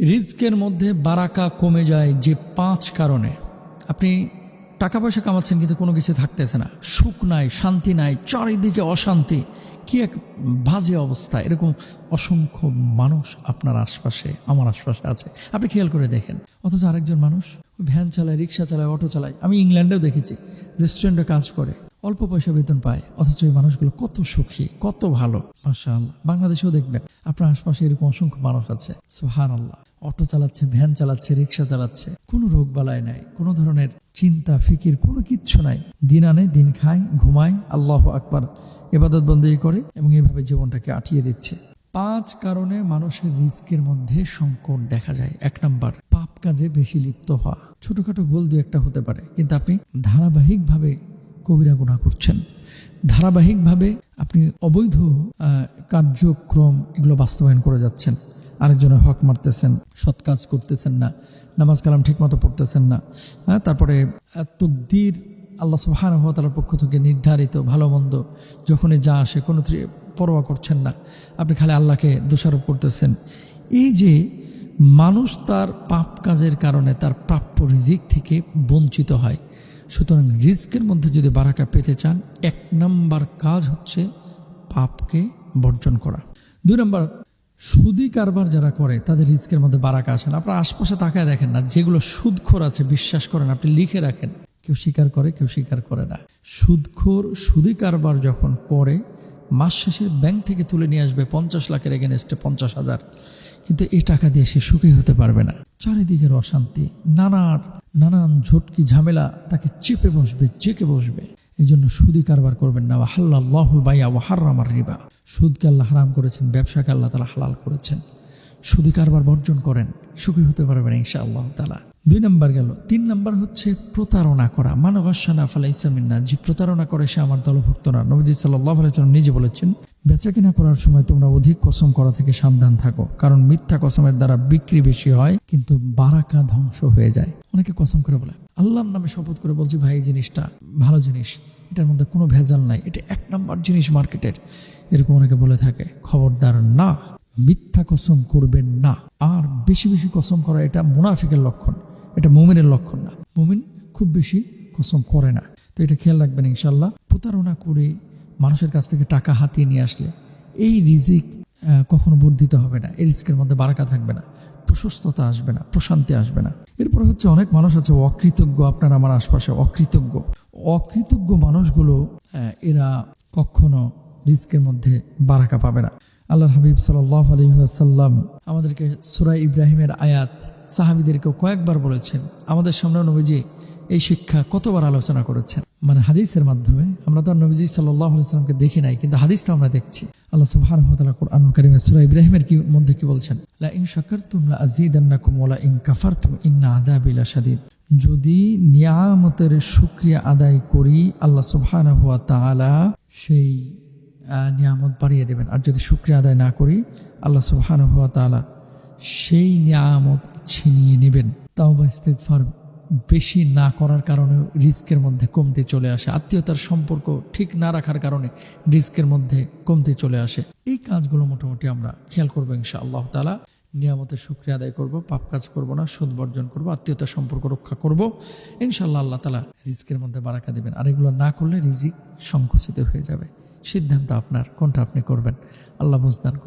রিস্কের মধ্যে বারাকা কমে যায় যে পাঁচ কারণে। আপনি টাকা পয়সা কামাচ্ছেন কিন্তু কোনো কিছু থাকতেছে না। সুখ নাই, শান্তি নাই, চারিদিকে অশান্তি। কি এক বাজে অবস্থা। এরকম অসংখ্য মানুষ আপনার আশপাশে, আমার আশপাশে আছে। আপনি খেয়াল করে দেখেন। অথচ আরেকজন মানুষ ভ্যান চালায়, রিক্সা চালায়, অটো চালায়। আমি ইংল্যান্ডেও দেখেছি, রেস্টুরেন্টে কাজ করে, অল্প পয়সা বেতন পায়। অথচ এই মানুষগুলো কত সুখী, কত ভালো। মাশাআল্লাহ, বাংলাদেশেও দেখবেন আপনার আশপাশে এরকম অসংখ্য মানুষ আছে। সোহান আল্লাহ অটো চালাচ্ছে, ভ্যান চালাচ্ছে, রিক্সা চালাচ্ছে, কোনো রোগ বালায় নাই, কোনো ধরনের চিন্তা, ফিকির, কোনো কিচ্ছু নাই। দিন আনে, দিন খায়, ঘুমায়, আল্লাহ আকবার এবাদত বন্দী করে এবং এইভাবে জীবনটাকে আটিয়ে দিচ্ছে। পাঁচ কারণে মানুষের রিস্কের মধ্যে সংকট দেখা যায়। এক নাম্বার, পাপ কাজে বেশি লিপ্ত হওয়া। ছোটখাটো ভুল দু একটা হতে পারে, কিন্তু আপনি ধারাবাহিকভাবে কবিরা গুণা করছেন। ধারাবাহিকভাবে আপনি অবৈধ কার্যক্রম এগুলো বাস্তবায়ন করে যাচ্ছেন। আরেকজনের হক মারতেছেন, সৎ কাজ করতেছেন না, নামাজ কালাম ঠিকমতো পড়তেছেন না। হ্যাঁ তারপরে তকদির আল্লাহ সুবাহানুভতালার পক্ষ থেকে নির্ধারিত, ভালো মন্দ, যখনই যা আসে কোনো পরোয়া করছেন না। আপনি খালি আল্লাহকে দোষারোপ করতেছেন। এই যে মানুষ তার পাপ কাজের কারণে তার প্রাপ্য রিজিক থেকে বঞ্চিত হয়, সুতরাং রিস্কের মধ্যে যদি বারাকা পেতে চান, এক নাম্বার কাজ হচ্ছে পাপকে বর্জন করা। দুই নম্বর সুদি কারবার যারা করে, তাদের রিস্কের মধ্যে বারাকা আসেন আপনার আশপাশে তাকায় দেখেন না, যেগুলো সুদখোর আছে, বিশ্বাস করেন, আপনি লিখে রাখেন। কেউ স্বীকার করে, কেউ স্বীকার করে না। সুদখোর, সুদি কারবার যখন করে, মাস শেষে ব্যাংক থেকে তুলে নিয়ে আসবে পঞ্চাশ লাখের এগেনস্টে পঞ্চাশ হাজার। কিন্তু এই টাকা দিয়ে সে সুখী হতে পারবে না। চারিদিকের অশান্তি নানার নানান ঝটকি ঝামেলা তাকে চেপে বসবে, চেকে বসবে। এই জন্য সুদি কারবার করবেন না। হাল্লাহুল বাইয়া হার্রামার রিবা। সুদকে আল্লাহ হারাম করেছেন, ব্যবসাকে আল্লাহ তালা হালাল করেছেন। সুদি কারবার বর্জন করেন, সুখী হতে পারবেন ইনশা আল্লাহ তালা দুই নম্বর গেল, তিন নম্বর হচ্ছে প্রতারণা করা। মানবাসানা ফালা ইসলামিনা যে প্রতারণা করে সে আমার দলভুক্ত না। নবজি সাল্লাহ নিজে বলেছেন বেচা কিনা করার সময় তোমরা অধিক কসম করা থেকে সাবধান থাকো, কারণ মিথ্যা কসমের দ্বারা বিক্রি বেশি হয়, কিন্তু বারাকা ধ্বংস হয়ে যায়। অনেকে কসম করে বলে, আল্লাহর নামে শপথ করে বলছি, ভাই, এই জিনিসটা ভালো জিনিস। এটার মধ্যে কোনো ভেজাল নাই। এটা এক নম্বর জিনিস মার্কেটের এরকম অনেকে বলে থাকে, খবরদার না, মিথ্যা কসম করবেন না। আর বেশি বেশি কসম করা এটা মুনাফিকের লক্ষণ, এটা মুমিনের লক্ষণ না। মুমিন খুব বেশি কসম করে না। তো এটা খেয়াল রাখবেন ইনশাল্লাহ প্রতারণা করে মানুষের কাছ থেকে টাকা হাতিয়ে নিয়ে আসলে এই রিজিক কখনো বর্ধিত হবে না। এই রিস্কের মধ্যে বারাকা থাকবে না, প্রশস্ততা আসবে না, প্রশান্তি আসবে না। এরপরে হচ্ছে অনেক মানুষ আছে, অকৃতজ্ঞ আপনার আমার আশপাশে, অকৃতজ্ঞ অকৃতজ্ঞ মানুষগুলো এরা কখনো রিস্কের মধ্যে বারাকা পাবে না। আল্লাহ হাবিব সাল্লাহ আলহিহাসাল্লাম আমাদেরকে সুরাই ইব্রাহিমের আয়াত সাহাবিদেরকেও কয়েকবার বলেছেন। আমাদের সামনে নবীজি এই শিক্ষা কতবার আলোচনা করেছেন? মানে হাদিসের মাধ্যমে। আমরা তো নবীজি সাল্লাহ আলাইসালামকে দেখি নাই, কিন্তু হাদিসটা আমরা দেখছি। আল্লাহ সুরা ইব্রাহিমের কি মধ্যে কি বলছেন? ইন যদি নিয়ামতের শুকরিয়া আদায় করি, আল্লাহ সুবহানাহু সেই নিয়ামত বাড়িয়ে দেবেন। আর যদি শুক্রিয়া আদায় না করি, আল্লাহ সুবহানাহু তাআলা সেই নিয়ামত ছিনিয়ে নেবেন। তাও বা বেশি না করার কারণে রিস্কের মধ্যে কমতে চলে আসে। আত্মীয়তার সম্পর্ক ঠিক না রাখার কারণে রিস্কের মধ্যে কমতে চলে আসে। এই কাজগুলো মোটামুটি আমরা খেয়াল করব ইনশা আল্লাহ তালা নিয়ামতের শুক্রিয়া আদায় করব, পাপ কাজ করব না, সুদ বর্জন করব, আত্মীয়তার সম্পর্ক রক্ষা করব। ইনশাল্লাহ আল্লাহ তালা রিস্কের মধ্যে বারাকা দেবেন। আর এগুলো না করলে রিজিক সংকুচিত হয়ে যাবে। সিদ্ধান্ত আপনার, কোনটা আপনি করবেন? আল্লাহ বুঝদান করুন।